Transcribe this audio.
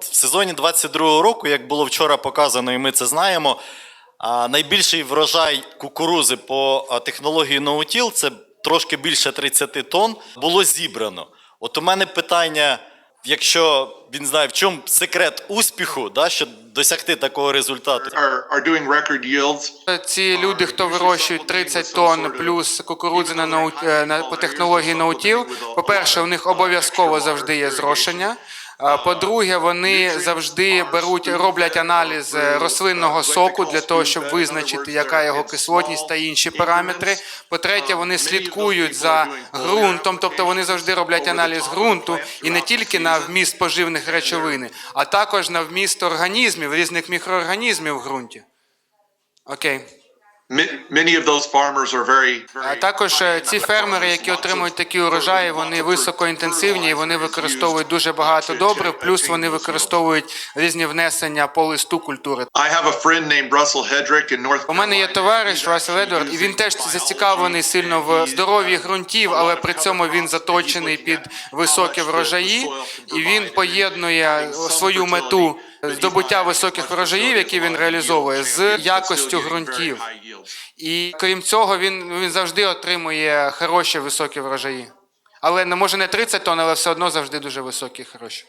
В сезоні 22-го року, як було вчора показано, і ми це знаємо, а, найбільший врожай кукурузи по технології ноутіл це трошки більше 30 тонн, було зібрано. От у мене питання, якщо він знає, в чому секрет успіху, да, щоб досягти такого результату. Ці люди, хто вирощують 30 тонн плюс кукурудзи на, е, по технології ноутіл, по-перше, у них обов'язково завжди є зрошення. По-друге, вони завжди беруть, роблять аналіз е, рослинного соку для того, щоб визначити, яка його кислотність та інші параметри. По-третє, вони слідкують за ґрунтом, тобто вони завжди роблять аналіз ґрунту і не тільки на вміст поживних речовин, а також на вміст організмів, різних мікроорганізмів в ґрунті. Окей. А також е, ці фермери, які отримують такі урожаї, вони високоінтенсивні і вони використовують дуже багато добрив, плюс вони використовують різні внесення по листу культури. У мене є товариш Рассел Едвард, і він теж зацікавлений сильно в здоров'ї ґрунтів, але при цьому він заточений під високі врожаї, і він поєднує свою мету здобуття високих врожаїв, які він реалізовує, з якостю ґрунтів. І крім цього, він, він завжди отримує хороші високі врожаї. Але не може не 30 тонн, але все одно завжди дуже високі хороші.